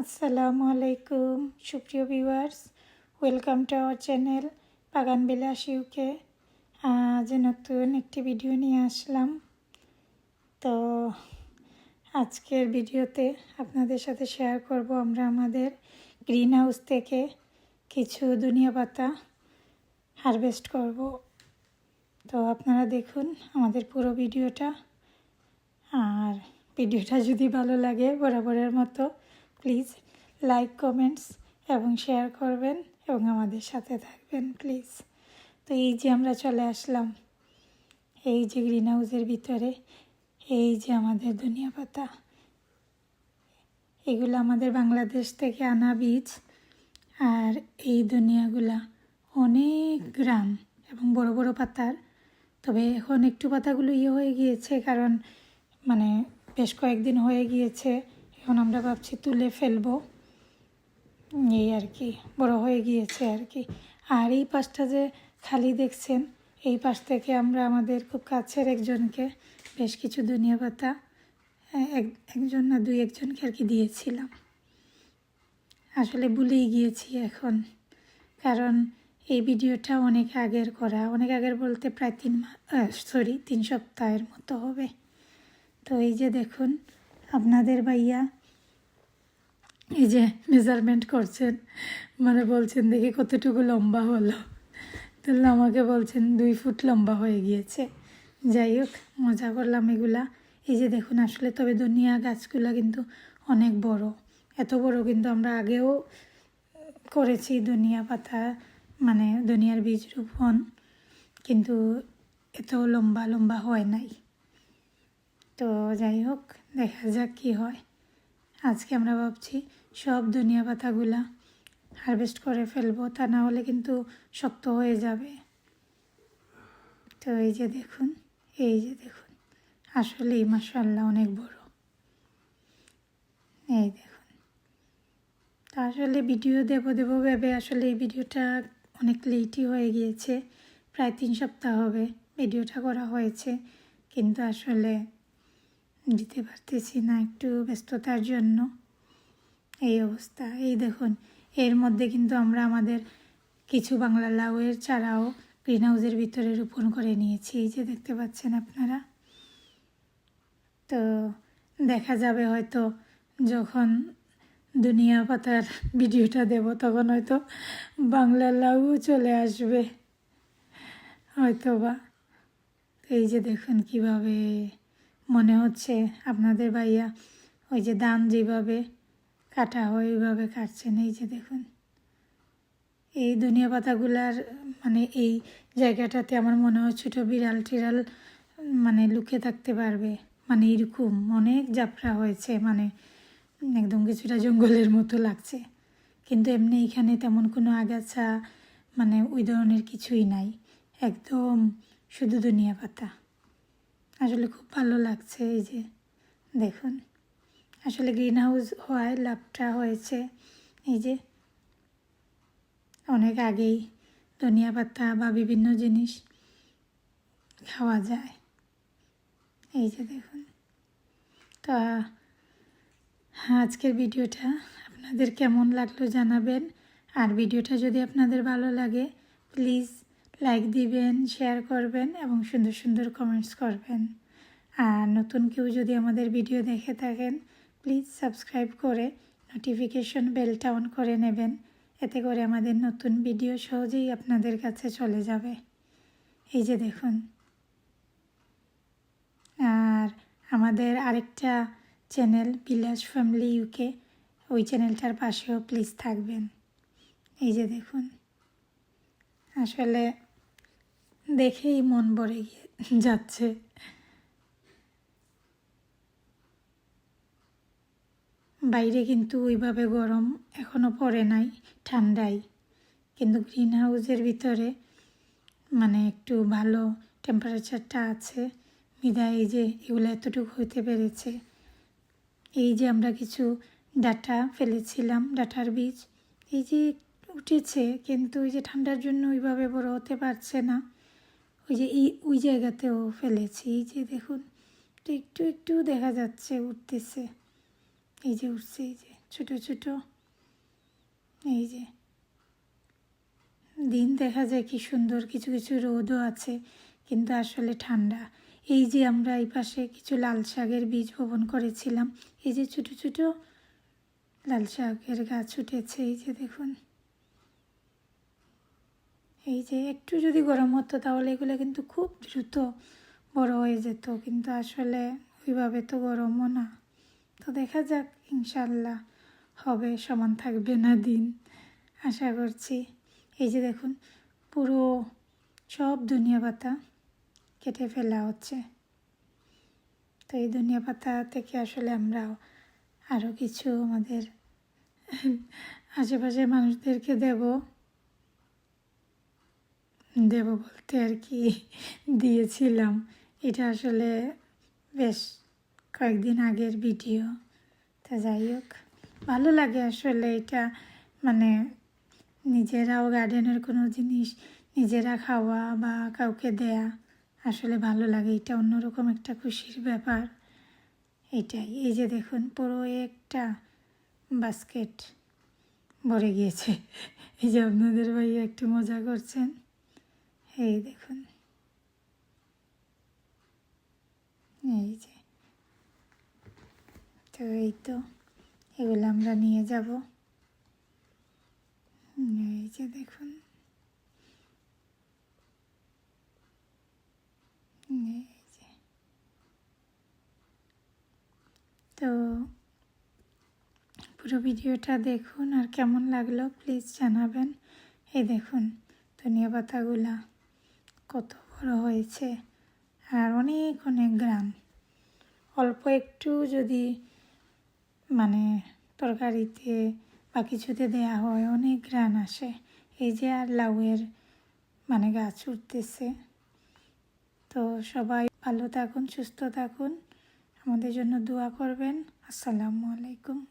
আসসালামু আলাইকুম, সুপ্রিয় viewers welcome to our channel Bagan Bilas UK আজ নতুন একটি ভিডিও নিয়ে আসলাম। তো আজকের ভিডিওতে আপনাদের সাথে শেয়ার করব আমরা আমাদের গ্রিন হাউস থেকে কিছু দুনিয়া পাতা হারভেস্ট করব। তো আপনারা দেখুন আমাদের পুরো ভিডিওটা আর ভিডিওটা যদি ভালো লাগে বরাবরের মতো প্লিজ লাইক, কমেন্টস এবং শেয়ার করবেন এবং আমাদের সাথে থাকবেন, প্লিজ। তো এই যে আমরা চলে আসলাম, এই যে গ্রিন হাউসের ভিতরে, এই যে আমাদের ধনিয়া পাতা, এগুলো আমাদের বাংলাদেশ থেকে আনা বীজ। আর এই ধনিয়াগুলা অনেক গ্রাম এবং বড় বড় পাতার, তবে এখন একটু পাতাগুলো ইয়ে হয়ে গিয়েছে, কারণ মানে বেশ কয়েকদিন হয়ে গিয়েছে। এখন আমরা ভাবছি তুলে ফেলব। এই আর কি, বড় হয়ে গিয়েছে আর কি। আর এই পাশটা যে খালি দেখছেন, এই পাশ থেকে আমরা আমাদের খুব কাছের একজনকে, বেশ কিছু দুনিয়া পাতা এক, একজন না দুই একজনকে আর কি দিয়েছিলাম। আসলে ভুলেই গিয়েছি এখন, কারণ এই ভিডিওটা অনেক আগের করা, অনেক আগের বলতে প্রায় তিন মাস সরি তিন সপ্তাহের মতো হবে। তো এই যে দেখুন, আপনাদের ভাইয়া এই যে মেজারমেন্ট করছেন মানে বলছেন, দেখি কতটুকু লম্বা হলো। তাহলে আমাকে বলছেন, দুই ফুট লম্বা হয়ে গিয়েছে। যাই হোক, মজা করলাম এগুলা। এই যে দেখুন, আসলে তবে দুনিয়া গাছগুলো কিন্তু অনেক বড়। এত বড় কিন্তু আমরা আগেও করেছি দুনিয়া পাতা মানে দুনিয়ার বীজ রোপণ, কিন্তু এত লম্বা লম্বা হয় নাই। তো যাই হোক, দেখা যাক কী হয়। আজকে আমরা ভাবছি সব ধনিয়া পাতাগুলা হারভেস্ট করে ফেলব, তা না হলে কিন্তু শক্ত হয়ে যাবে। তো এই যে দেখুন, এই যে দেখুন, আসলেই মাসাল্লাহ অনেক বড়। এই দেখুন, তা আসলে ভিডিও দেবো দেবো ভেবে আসলে এই ভিডিওটা অনেক লেটই হয়ে গিয়েছে, প্রায় তিন সপ্তাহ হবে ভিডিওটা করা হয়েছে, কিন্তু আসলে দিতে পারতেছি না একটু ব্যস্ততার জন্য। এই অবস্থা। এই দেখুন, এর মধ্যে কিন্তু আমরা আমাদের কিছু বাংলা লাউয়ের চারাও গ্রিন হাউসের ভিতরে রোপণ করে নিয়েছি। এই যে দেখতে পাচ্ছেন আপনারা। তো দেখা যাবে হয়তো যখন দুনিয়া পাতার ভিডিওটা দেব, তখন হয়তো বাংলা লাউও চলে আসবে। হয়তো বা এই যে দেখুন কীভাবে মনে হচ্ছে আপনাদের ভাইয়া ওই যে দান যেভাবে কাটা হয়, ওইভাবে কাটছেন। এই যে দেখুন, এই ধনিয়া পাতাগুলার মানে এই জায়গাটাতে আমার মনে হয় ছোটো বিড়াল টিড়াল মানে লুকিয়ে থাকতে পারবে। মানে এরকম অনেক যাত্রা হয়েছে মানে একদম কিছুটা জঙ্গলের মতো লাগছে। কিন্তু এমনি এখানে তেমন কোনো আগাছা মানে ওই ধরনের কিছুই নাই। একদম শুধু ধনিয়া পাতা। আসলে খুব ভালো লাগছে এই যে দেখুন। আসলে গ্রিন হাউস হওয়ায় লাভটা হয়েছে। এই যে অনেক আগেই ধনিয়া পাতা বা বিভিন্ন জিনিস খাওয়া যায়। এই যে দেখুন। তো আজকের ভিডিওটা আপনাদের কেমন লাগল জানাবেন। আর ভিডিওটা যদি আপনাদের ভালো লাগে প্লিজ লাইক দিবেন শেয়ার করবেন এবং সুন্দর সুন্দর কমেন্টস করবেন। আর নতুন কেউ যদি আমাদের ভিডিও দেখে থাকেন প্লিজ সাবস্ক্রাইব করে নোটিফিকেশন বেলটা অন করে নেবেন। এতে করে আমাদের নতুন ভিডিও সহজেই আপনাদের কাছে চলে যাবে। এই যে দেখুন। আর আমাদের আরেকটা চ্যানেল বিলাস ফ্যামিলি ইউকে ওই চ্যানেলটার পাশেও প্লিজ থাকবেন। এই যে দেখুন। আসলে দেখেই মন ভরে গিয়ে যাচ্ছে। বাইরে কিন্তু ওইভাবে গরম এখনও পড়ে নাই, ঠান্ডাই। কিন্তু গ্রিন হাউসের ভিতরে মানে একটু ভালো টেম্পারেচারটা আছে। বিদায় এই যে এগুলো এতটুকু হতে পেরেছে। এই যে আমরা কিছু ডাটা ফেলেছিলাম, ডাটার বীজ, এই যে উঠেছে, কিন্তু ওই যে ঠান্ডার জন্য ওইভাবে বড় হতে পারছে না। ওই যে এই, ওই জায়গাতেও ফেলেছি, এই যে দেখুন একটু একটু দেখা যাচ্ছে, উঠতেছে। এই যে উঠছে, এই যে ছোট ছোট। এই যে দিন দেখা যায় কি সুন্দর, কিছু কিছু রোদও আছে, কিন্তু আসলে ঠান্ডা। এই যে আমরা এই পাশে কিছু লাল শাকের বীজ বপন করেছিলাম, এই যে ছোট ছোট লাল শাকের গাছ উঠেছে, এই যে দেখুন। এই যে একটু যদি গরম হতো তাহলে এগুলো কিন্তু খুব দ্রুত বড় হয়ে যেত, কিন্তু আসলে ওইভাবে তো গরমও না। তো দেখা যাক ইনশাল্লাহ হবে, সমান থাকবে না দিন, আশা করছি। এই যে দেখুন, পুরো সব দুনিয়া পাতা কেটে ফেলা হচ্ছে। তো এই দুনিয়া পাতা থেকে আসলে আমরাও আরও কিছু আমাদের আশেপাশের মানুষদেরকে দেব। দেব বলতে আর কি দিয়েছিলাম। এটা আসলে বেশ কয়েকদিন আগের ভিডিও। তা যাই হোক, ভালো লাগে আসলে এটা। মানে নিজেরাও গার্ডেনের কোনো জিনিস নিজেরা খাওয়া বা কাউকে দেয়া আসলে ভালো লাগে। এটা অন্যরকম একটা খুশির ব্যাপার। এটাই। এই যে দেখুন, পুরো একটা বাস্কেট ভরে গিয়েছে। এই যে আপনাদের ভাইয়া একটু মজা করছেন। এই দেখুন। এই যে। তো এই তো, এগুলো আমরা নিয়ে যাব। এই যে দেখুন। এই যে। তো পুরো ভিডিওটা দেখুন আর কেমন লাগল প্লিজ জানাবেন। এই দেখুন, ধনিয়া পাতাগুলা। কত বড় হয়েছে? আর অনেক অনেক গ্রাম। অল্প একটু যদি মানে তরকারিতে বা কিছুতে দেয়া হয়, অনেক গ্রান আসে। এই যে আর লাউয়ের মানে গাছ উঠতেছে। তো সবাই ভালো থাকুন, সুস্থ থাকুন। আমাদের জন্য দোয়া করবেন। আসসালামু আলাইকুম।